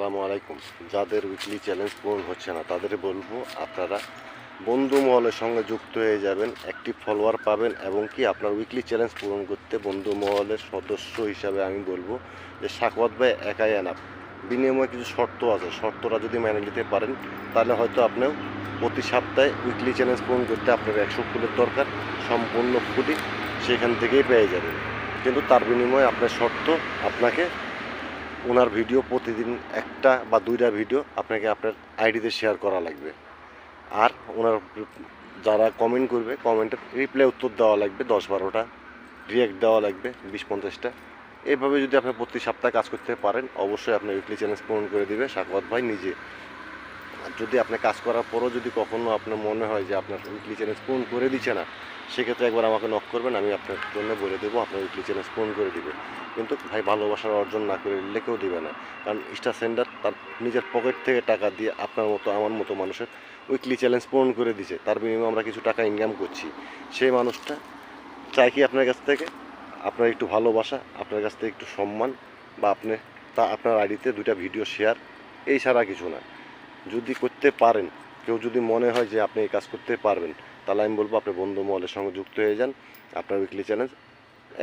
আলাইকুম। যাদের weekly challenge পূরণ হচ্ছে না, তাদের বলব আপনারা বন্ধু মহলের সঙ্গে যুক্ত হয়ে যাবেন, একটি ফলোয়ার পাবেন এবং কি আপনার উইকলি চ্যালেঞ্জ পূরণ করতে বন্ধু মহলের সদস্য হিসাবে আমি বলব যে সাকওয়াত ভাই একাই এনাফ বিনিময়ে কিছু শর্ত আছে, শর্তটা যদি মেনে নিতে পারেন, তাহলে হয়তো আপনিও প্রতি সপ্তাহে উইকলি চ্যালেঞ্জ পূরণ করতে আপনার একশো ফুলের দরকার, সম্পূর্ণ ফুটি সেখান থেকেই পেয়ে যাবেন। কিন্তু তার বিনিময়ে আপনার শর্ত আপনাকে ওনার ভিডিও প্রতিদিন একটা বা দুইটা ভিডিও আপনাকে আপনার আইডিতে শেয়ার করা লাগবে। আর ওনার যারা কমেন্ট করবে কমেন্টের রিপ্লাই উত্তর দেওয়া লাগবে, দশ বারোটা রিয়াক্ট দেওয়া লাগবে, বিশ পঞ্চাশটা। এভাবে যদি আপনি প্রতি সপ্তাহে কাজ করতে পারেন, অবশ্যই আপনার উইকলি চ্যালেঞ্জ পূরণ করে দেবে। সাকবাদ ভাই নিজে যদি আপনি কাজ করার পরও যদি কখনও আপনার মনে হয় যে আপনার উইকলি চ্যালেঞ্জ পূরণ করে দিচ্ছে না, সেক্ষেত্রে একবার আমাকে নক করবেন, আমি আপনার জন্য বলে দেবো, আপনার উইকলি চ্যালেঞ্জ পূরণ করে দিবে। কিন্তু ভাই, ভালোবাসার অর্জন না করে কেউ দিবে না। কারণ স্টার সেন্টার তার নিজের পকেট থেকে টাকা দিয়ে আপনার মতো, আমার মতো মানুষের উইকলি চ্যালেঞ্জ পূরণ করে দিছে। তার বিনিময়ে আমরা কিছু টাকা ইনকাম করছি। সেই মানুষটা চাই কি আপনার কাছ থেকে? আপনার একটু ভালোবাসা, আপনার কাছ থেকে একটু সম্মান বা আপনি তা, আপনার আইডিতে দুইটা ভিডিও শেয়ার এই ছাড়া কিছু না। যদি করতে পারেন, কেউ যদি মনে হয় যে আপনি এই কাজ করতে পারবেন, তাহলে আমি বলব আপনি বন্ধু মহলের সঙ্গে যুক্ত হয়ে যান, আপনার উইকলি চ্যালেঞ্জ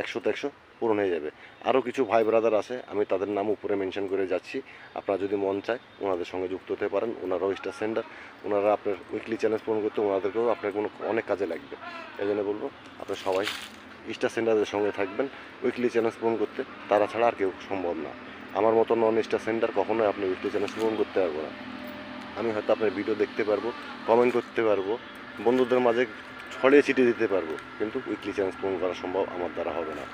একশো একশোতে একশো পূরণ হয়ে যাবে। আরও কিছু ভাই ব্রাদার আছে, আমি তাদের নাম উপরে মেনশন করে যাচ্ছি। আপনারা যদি মন চায়, ওনাদের সঙ্গে যুক্ত হতে পারেন, ওনারাও স্টার সেন্টার ওনারা আপনার উইকলি চ্যালেঞ্জ পূরণ করতে, ওনাদেরকেও আপনার কোনো অনেক কাজে লাগবে। এই জন্য বলব, আপনার সবাই স্টার সেন্টারের সঙ্গে থাকবেন উইকলি চ্যালেঞ্জ পূরণ করতে, তারা ছাড়া আর কেউ সম্ভব না। আমার মতো নন স্টার সেন্টার কখনোই আপনি উইকলি চ্যালেঞ্জ পূরণ করতে পারব না। আমি হয়তো আপনার ভিডিও দেখতে পারব কমেন্ট করতে পারব, বন্ধুদের মাঝে ছড়িয়ে ছিটিয়ে দিতে পারব, কিন্তু উইকলি চ্যালেঞ্জ পূরণ করা সম্ভব আমার দ্বারা হবে না।